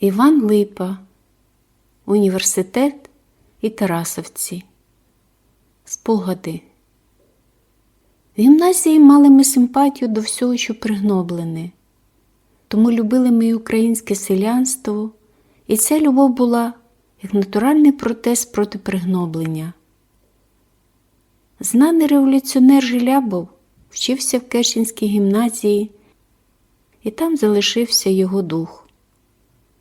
Іван Липа, Університет і Тарасовці. Спогади. В гімназії мали ми симпатію до всього, що пригноблене. Тому любили ми і українське селянство, і ця любов була як натуральний протест проти пригноблення. Знаний революціонер Жилябов вчився в Керченській гімназії, і там залишився його дух.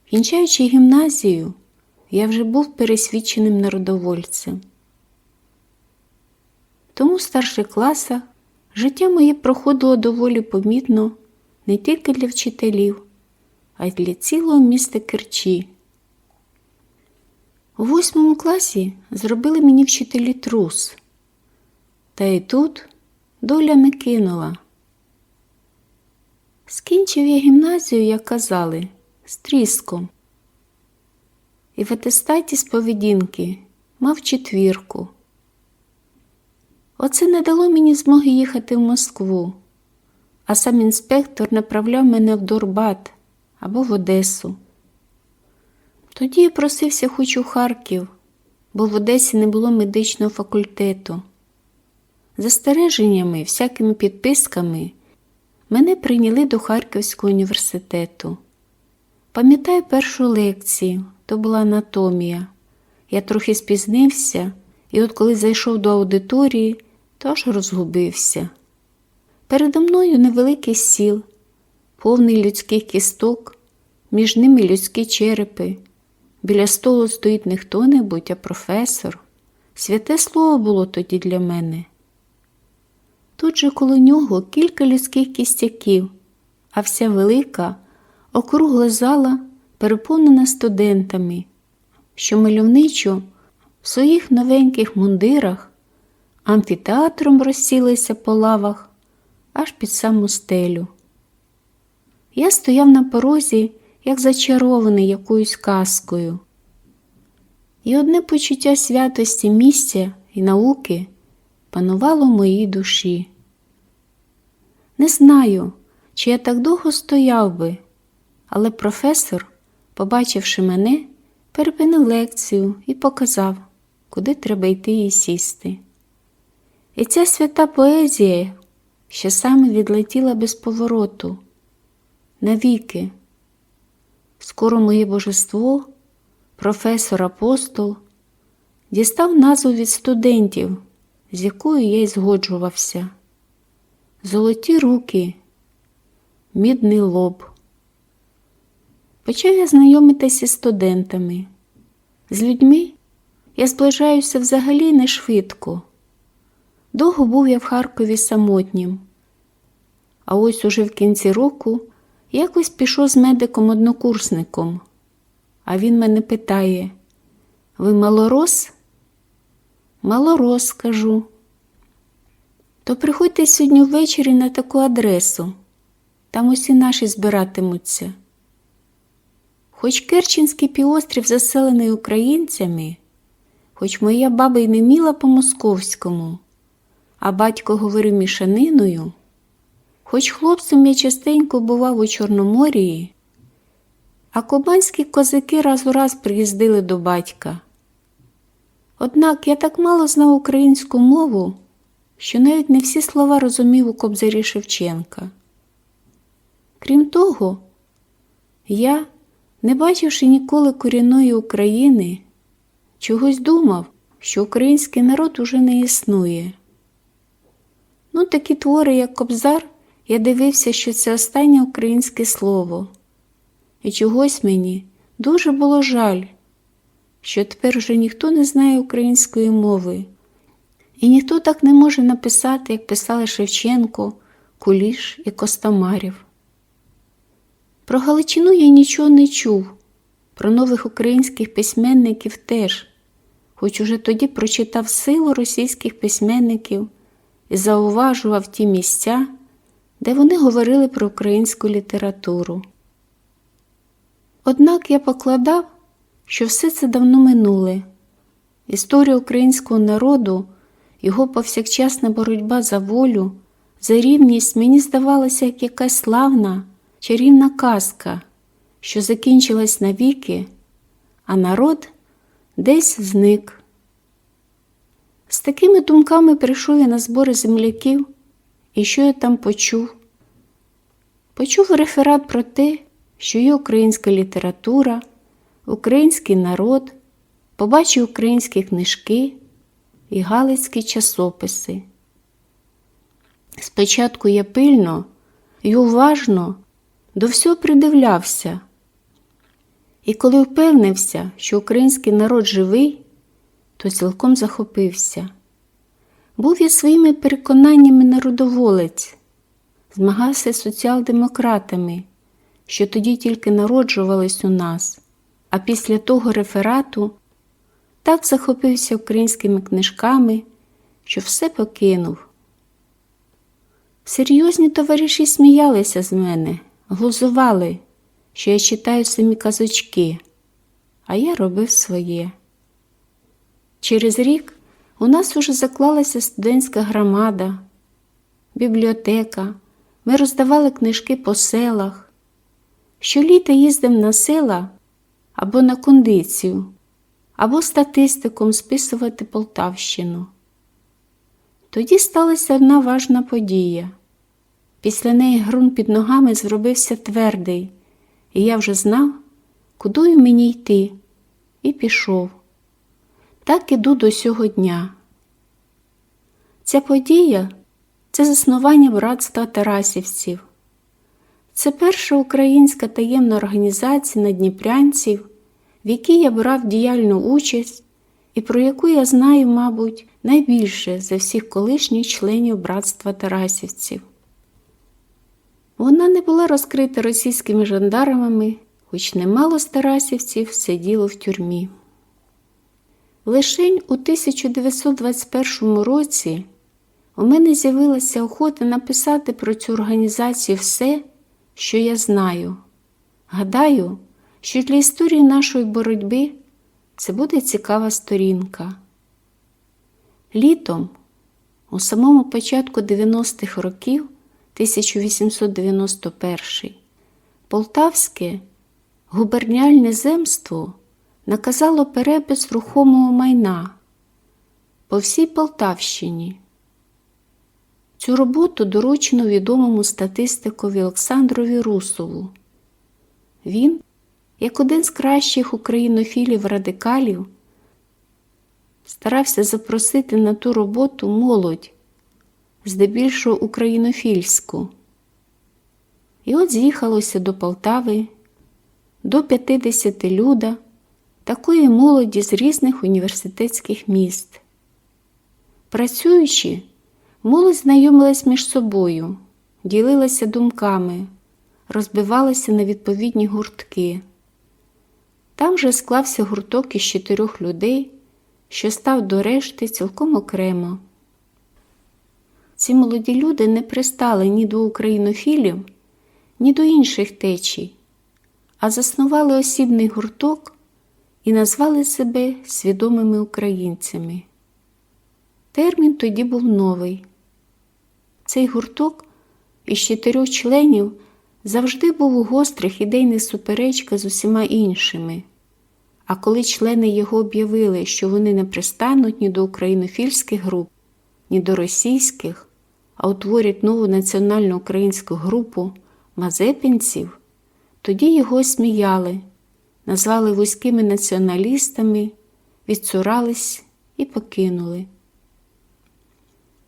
Кінчаючи гімназію, я вже був пересвідченим народовольцем. Тому в старших класах життя моє проходило доволі помітно не тільки для вчителів, а й для цілого міста Керчі. У восьмому класі зробили мені вчителі трус. Та й тут доля не кинула. Скінчив я гімназію, як казали, з тріском. І в атестаті з поведінки мав четвірку. Оце не дало мені змоги їхати в Москву, а сам інспектор направляв мене в Дорбат або в Одесу. Тоді я просився хоч у Харків, бо в Одесі не було медичного факультету. Застереженнями, всякими підписками мене прийняли до Харківського університету. Пам'ятаю першу лекцію, то була анатомія. Я трохи спізнився, і от коли зайшов до аудиторії, то аж розгубився. Передо мною невеликий сіл, повний людських кісток, між ними людські черепи. Біля столу стоїть не хто-небудь, а професор. Святе слово було тоді для мене. Тут же коло нього кілька людських кістяків, а вся велика, округла зала переповнена студентами, що мальовничо в своїх новеньких мундирах амфітеатром розсілися по лавах аж під саму стелю. Я стояв на порозі, як зачарований якоюсь казкою. І одне почуття святості місця і науки панувало в моїй душі. Не знаю, чи я так довго стояв би, але професор, побачивши мене, перепинив лекцію і показав, куди треба йти і сісти. І ця свята поезія, що саме відлетіла без повороту, навіки. Скоро моє божество, професор апостол, дістав назву від студентів, з якою я й згоджувався. Золоті руки, мідний лоб. Почав я знайомитися з студентами. З людьми я зближаюся взагалі не швидко. Довго був я в Харкові самотнім, а ось уже в кінці року якось пішов з медиком-однокурсником, а він мене питає: Ви малорос? Малорос, кажу. То приходьте сьогодні ввечері на таку адресу. Там усі наші збиратимуться. Хоч Керченський півострів заселений українцями, хоч моя баба й не міла по-московському, а батько говорив мішаниною, хоч хлопцем я частенько бував у Чорноморії, а кубанські козаки раз у раз приїздили до батька. Однак я так мало знав українську мову, що навіть не всі слова розумів у кобзарі Шевченка. Крім того, я, не бачивши ніколи корінної України, чогось думав, що український народ уже не існує. Ну, такі твори, як Кобзар, я дивився, що це останнє українське слово, і чогось мені дуже було жаль, що тепер вже ніхто не знає української мови, і ніхто так не може написати, як писали Шевченко, Куліш і Костомарів. Про Галичину я нічого не чув, про нових українських письменників теж, хоч уже тоді прочитав силу російських письменників і зауважував ті місця, де вони говорили про українську літературу. Однак я покладав, що все це давно минуле. Історія українського народу, його повсякчасна боротьба за волю, за рівність мені здавалася як якась славна, чарівна казка, що закінчилась навіки, а народ десь зник. З такими думками прийшов я на збори земляків, і що я там почув? Почув реферат про те, що є українська література, український народ, побачив українські книжки і галицькі часописи. Спочатку я пильно і уважно до всього придивлявся, і коли впевнився, що український народ живий, то цілком захопився. Був я своїми переконаннями народоволець, змагався з соціал-демократами, що тоді тільки народжувались у нас, а після того реферату так захопився українськими книжками, що все покинув. Серйозні товариші сміялися з мене, глузували, що я читаю самі казочки, а я робив своє. Через рік у нас уже заклалася студентська громада, бібліотека, ми роздавали книжки по селах. Щоліта їздив на села або на кондицію, або статистиком списувати Полтавщину. Тоді сталася одна важна подія. Після неї ґрунт під ногами зробився твердий, і я вже знав, кудою мені йти, і пішов. Так іду до сього дня. Ця подія це заснування братства Тарасівців. Це перша українська таємна організація надніпрянців, в якій я брав діяльну участь і про яку я знаю, мабуть, найбільше за всіх колишніх членів братства Тарасівців. Вона не була розкрита російськими жандармами, хоч немало з Тарасівців сиділо в тюрмі. Лишень у 1921 році у мене з'явилася охота написати про цю організацію все, що я знаю. Гадаю, що для історії нашої боротьби це буде цікава сторінка. Літом, у самому початку 90-х років, 1891, Полтавське губерніальне земство наказало перепис рухомого майна по всій Полтавщині. Цю роботу доручено відомому статистикові Олександрові Русову. Він, як один з кращих українофілів радикалів, старався запросити на ту роботу молодь, здебільшого українофільську. І от з'їхалося до Полтави до 50 люда такої молоді з різних університетських міст. Працюючи, молодь знайомилась між собою, ділилася думками, розбивалася на відповідні гуртки. Там же склався гурток із чотирьох людей, що став до решти цілком окремо. Ці молоді люди не пристали ні до українофілів, ні до інших течій, а заснували осібний гурток і назвали себе свідомими українцями. Термін тоді був новий. Цей гурток із чотирьох членів завжди був у гострих ідейних суперечках з усіма іншими. А коли члени його об'явили, що вони не пристануть ні до українофільських груп, ні до російських, а утворять нову національну українську групу мазепинців, тоді його сміяли, назвали вузькими націоналістами, відцурались і покинули.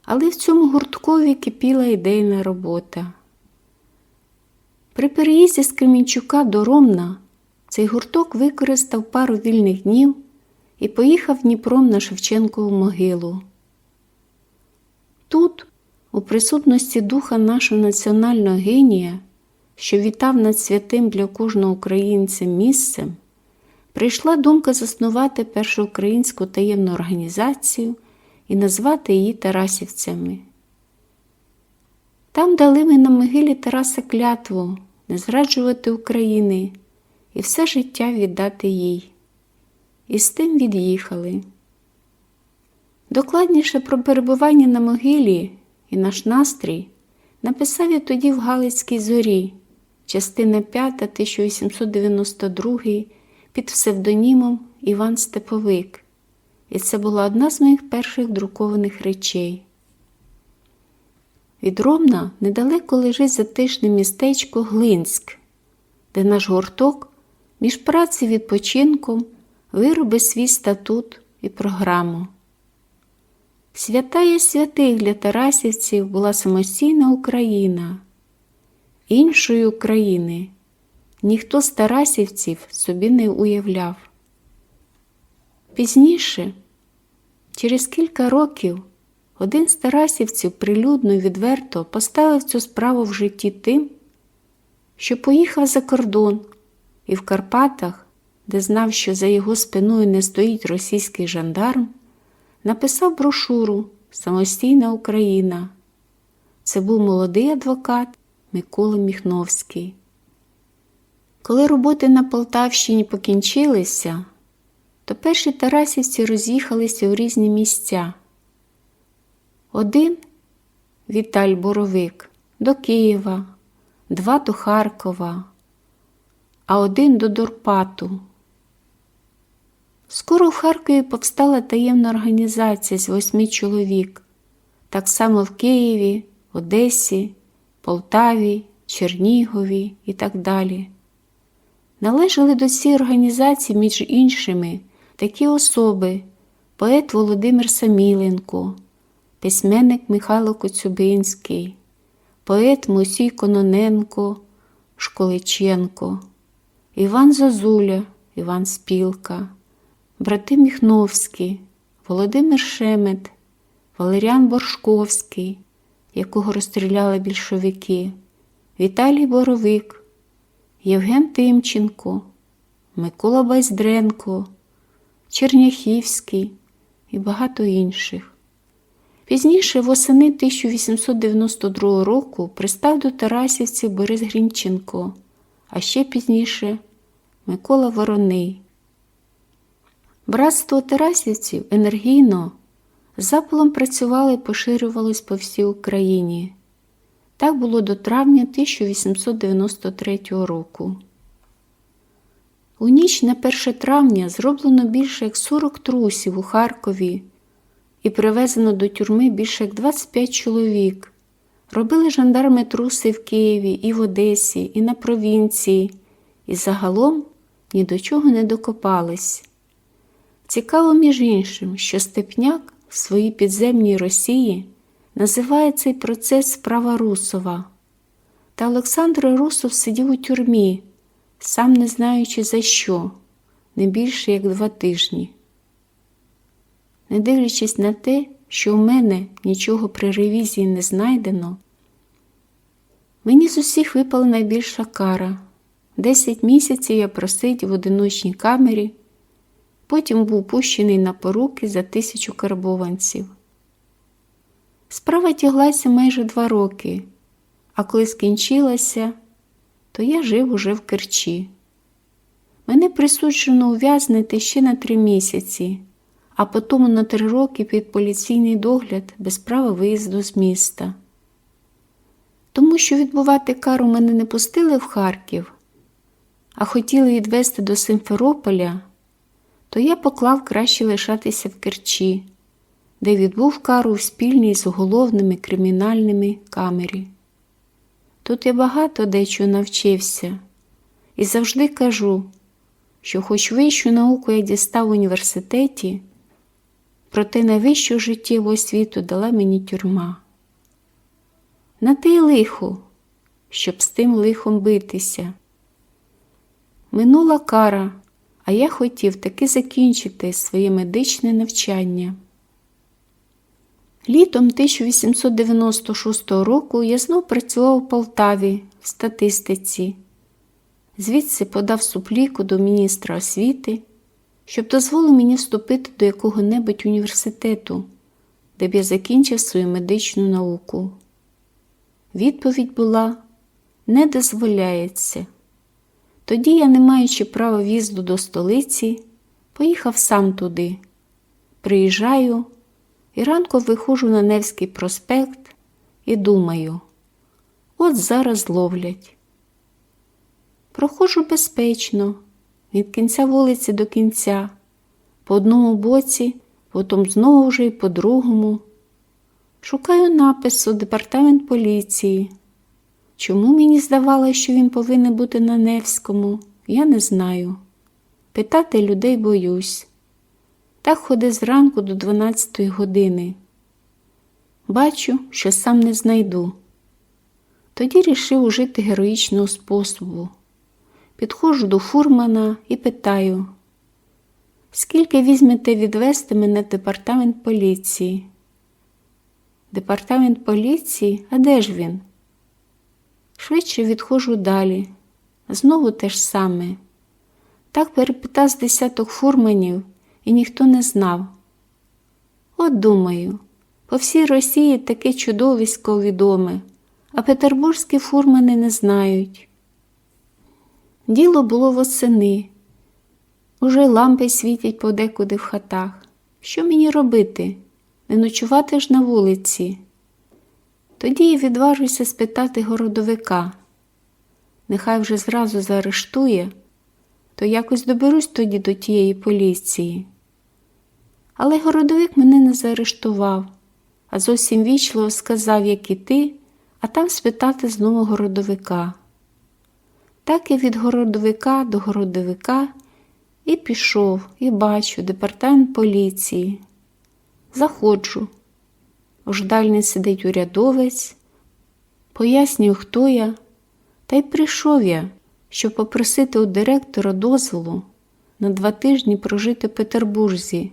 Але в цьому гурткові кипіла ідейна робота. При переїзді з Кремінчука до Ромна цей гурток використав пару вільних днів і поїхав Дніпром на Шевченкову могилу. Тут, у присутності духа нашого національного генія, що вітав над святим для кожного українця місцем, прийшла думка заснувати першу українську таємну організацію і назвати її Тарасівцями. Там дали ми на могилі Тараса клятву не зраджувати України і все життя віддати їй. І з тим від'їхали. Докладніше про перебування на могилі і наш настрій написав я тоді в Галицькій зорі частина 5, 1892 під псевдонімом Іван Степовик. І це була одна з моїх перших друкованих речей. Від Ромна недалеко лежить затишне містечко Глинськ, де наш гурток між праці і відпочинком виробив свій статут і програму. Святая святих для Тарасівців була самостійна Україна. Іншої України ніхто з Тарасівців собі не уявляв. Пізніше, через кілька років, один з Тарасівців прилюдно і відверто поставив цю справу в житті тим, що поїхав за кордон і в Карпатах, де знав, що за його спиною не стоїть російський жандарм, написав брошуру Самостійна Україна. Це був молодий адвокат Микола Міхновський. Коли роботи на Полтавщині покінчилися, то перші Тарасівці роз'їхалися у різні місця. Один Віталь Боровик до Києва, два до Харкова, а один до Дорпату. Скоро в Харкові повстала таємна організація з восьми чоловік, так само в Києві, Одесі, Полтаві, Чернігові і так далі. Належали до цієї організації, між іншими, такі особи поет Володимир Саміленко, письменник Михайло Коцюбинський, поет Мосій Кононенко, Школиченко, Іван Зозуля, Іван Спілка, брати Міхновські, Володимир Шемет, Валеріан Боршковський, якого розстріляли більшовики, Віталій Боровик, Євген Тимченко, Микола Байздренко, Черняхівський і багато інших. Пізніше, восени 1892 року, пристав до Тарасівців Борис Грінченко, а ще пізніше Микола Вороний. Братство Тарасівців енергійно запалом працювало і поширювалось по всій Україні. Так було до травня 1893 року. У ніч на 1 травня зроблено більше як 40 трусів у Харкові і привезено до тюрми більше як 25 чоловік. Робили жандарми труси в Києві і в Одесі, і на провінції, і загалом ні до чого не докопались. Цікаво, між іншим, що Степняк в своїй підземній Росії називає цей процес справа Русова. Та Олександр Русов сидів у тюрмі, сам не знаючи за що, не більше як два тижні. Не дивлячись на те, що у мене нічого при ревізії не знайдено, мені з усіх випала найбільша кара. Десять місяців я просидів в одиночній камері, потім був пущений на поруки за тисячу карбованців. Справа тяглася майже два роки, а коли скінчилася, то я жив уже в Керчі. Мене присуджено ув'язнити ще на три місяці, а потім на три роки під поліційний догляд без права виїзду з міста. Тому що відбувати кару мене не пустили в Харків, а хотіли відвезти до Симферополя, то я поклав краще лишатися в Керчі де відбув кару в спільній з уголовними кримінальними камері. Тут я багато дечого навчився і завжди кажу, що, хоч вищу науку я дістав в університеті, проте найвищу життєву освіту дала мені тюрма. На те й лихо, щоб з тим лихом битися. Минула кара, а я хотів таки закінчити своє медичне навчання. Літом 1896 року я знов працював у Полтаві в статистиці. Звідси подав супліку до міністра освіти, щоб дозволив мені вступити до якого-небудь університету, де б я закінчив свою медичну науку. Відповідь була не дозволяється. Тоді я, не маючи права в'їзду до столиці, поїхав сам туди. Приїжджаю і ранку виходжу на Невський проспект і думаю, от зараз ловлять. Проходжу безпечно, від кінця вулиці до кінця, по одному боці, потім знову вже й по другому. Шукаю напису департамент поліції. Чому мені здавалося, що він повинен бути на Невському, я не знаю. Питати людей боюсь. Так ходи зранку до 12 години. Бачу, що сам не знайду. Тоді рішив ужити героїчного способу. Підходжу до фурмана і питаю, скільки візьмете відвести мене в департамент поліції? Департамент поліції? А де ж він? Швидше відходжу далі. Знову те ж саме. Так перепитав з десяток фурманів, і ніхто не знав. От думаю, по всій Росії таке чудовисько відоме, а петербурзькі фурмани не знають. Діло було восени. Уже лампи світять подекуди в хатах. Що мені робити? Не ночувати ж на вулиці. Тоді я відважуся спитати городовика. Нехай вже зразу заарештує, то якось доберусь тоді до тієї поліції. Але городовик мене не заарештував, а зовсім вічливо сказав, як іти, а там спитати знову городовика. Так і від городовика до городовика і пішов, і бачу департамент поліції. Заходжу. Уж дальний сидить урядовець, пояснюю, хто я, та й прийшов я, щоб попросити у директора дозволу на два тижні прожити в Петербурзі,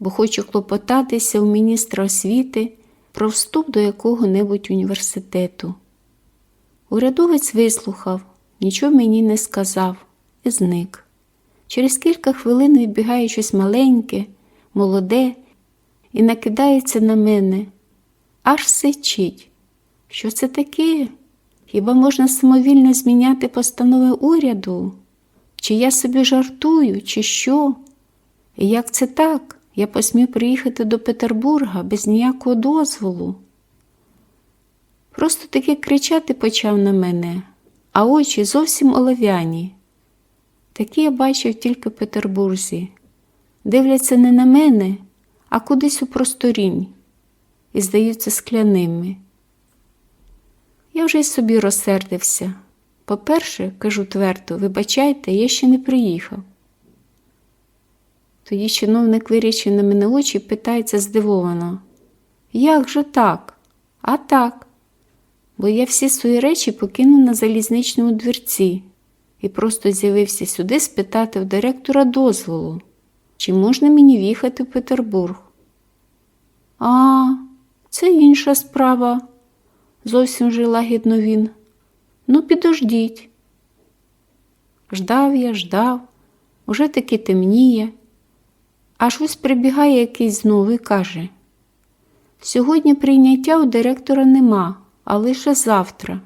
бо хочу клопотатися у міністра освіти про вступ до якого-небудь університету. Урядовець вислухав, нічого мені не сказав і зник. Через кілька хвилин відбігає щось маленьке, молоде і накидається на мене, аж сичить. Що це таке? Хіба можна самовільно зміняти постанови уряду? Чи я собі жартую, чи що? І як це так? Я посмів приїхати до Петербурга без ніякого дозволу. Просто таки кричати почав на мене, а очі зовсім олов'яні. Такі я бачив тільки в Петербурзі. Дивляться не на мене, а кудись у просторінь і здаються скляними. Я вже й собі розсердився. По-перше, кажу твердо, вибачайте, я ще не приїхав. Тоді чиновник вирічив на мене очі питається здивовано. Як же так? А так. Бо я всі свої речі покинув на залізничному двірці і просто з'явився сюди спитати в директора дозволу, чи можна мені в'їхати в Петербург. А, це інша справа, зовсім же лагідно він. Ну, підождіть. Ждав я, ждав, уже таки темніє. Аж ось прибігає якийсь знову і каже: Сьогодні прийняття у директора нема, а лише завтра.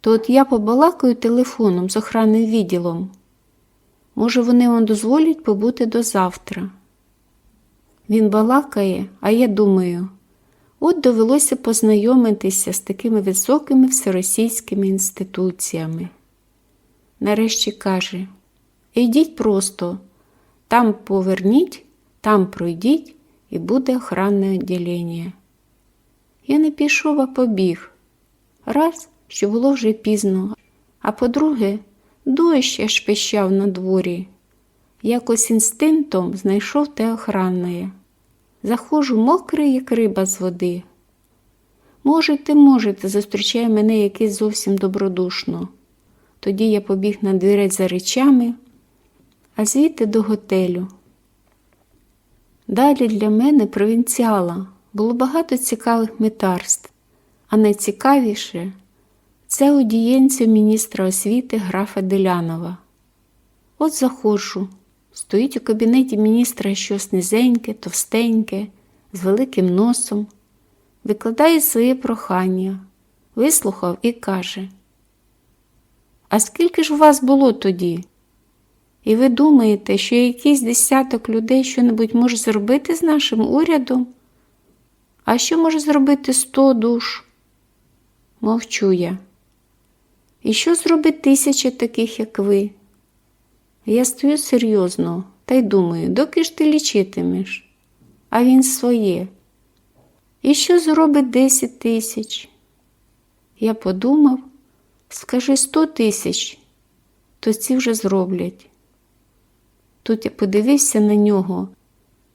То от я побалакаю телефоном з охранним відділом. Може, вони вам дозволять побути до завтра. Він балакає, а я думаю, от довелося познайомитися з такими високими всеросійськими інституціями. Нарешті каже: Йдіть просто, там поверніть, там пройдіть і буде охранне відділення. Я не пішов, а побіг. Раз, що було вже пізно, а по-друге, дощ аж пищав на дворі. Якось інстинктом знайшов те охранне. Заходжу мокрий, як риба з води. Можете, можете, зустрічає мене якийсь зовсім добродушно. Тоді я побіг на двірець за речами, а звідти до готелю. Далі для мене провінціала було багато цікавих метарств, а найцікавіше це аудієнція міністра освіти графа Делянова. От заходжу. Стоїть у кабінеті міністра щось низеньке, товстеньке, з великим носом, викладає своє прохання, вислухав і каже: А скільки ж у вас було тоді? І ви думаєте, що якийсь десяток людей що-небудь може зробити з нашим урядом? А що може зробити сто душ? Мовчу я. І що зробить тисяча таких, як ви? Я стою серйозно та й думаю, доки ж ти лічитимеш? А він своє. І що зробить 10 тисяч? Я подумав, скажи 100 тисяч, то ці вже зроблять. Тут я подивився на нього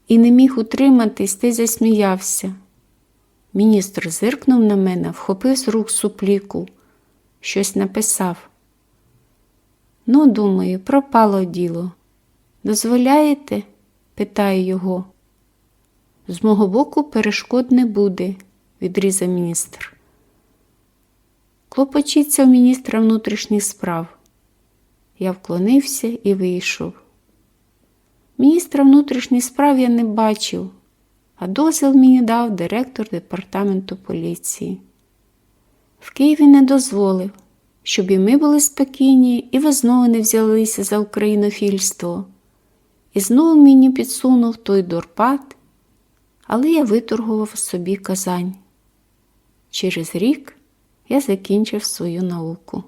і не міг утриматись та й засміявся. Міністр зиркнув на мене, вхопив з рук супліку, щось написав. Ну, думаю, пропало діло. Дозволяєте? питаю його. З мого боку перешкод не буде, відрізав міністр. Клопочіться в міністра внутрішніх справ. Я вклонився і вийшов. Міністра внутрішніх справ я не бачив, а дозвіл мені дав директор департаменту поліції. В Києві не дозволив, щоб і ми були спокійні, і ви знову не взялися за українофільство. І знову мені підсунув той дурпат, але я виторгував собі казань. Через рік я закінчив свою науку.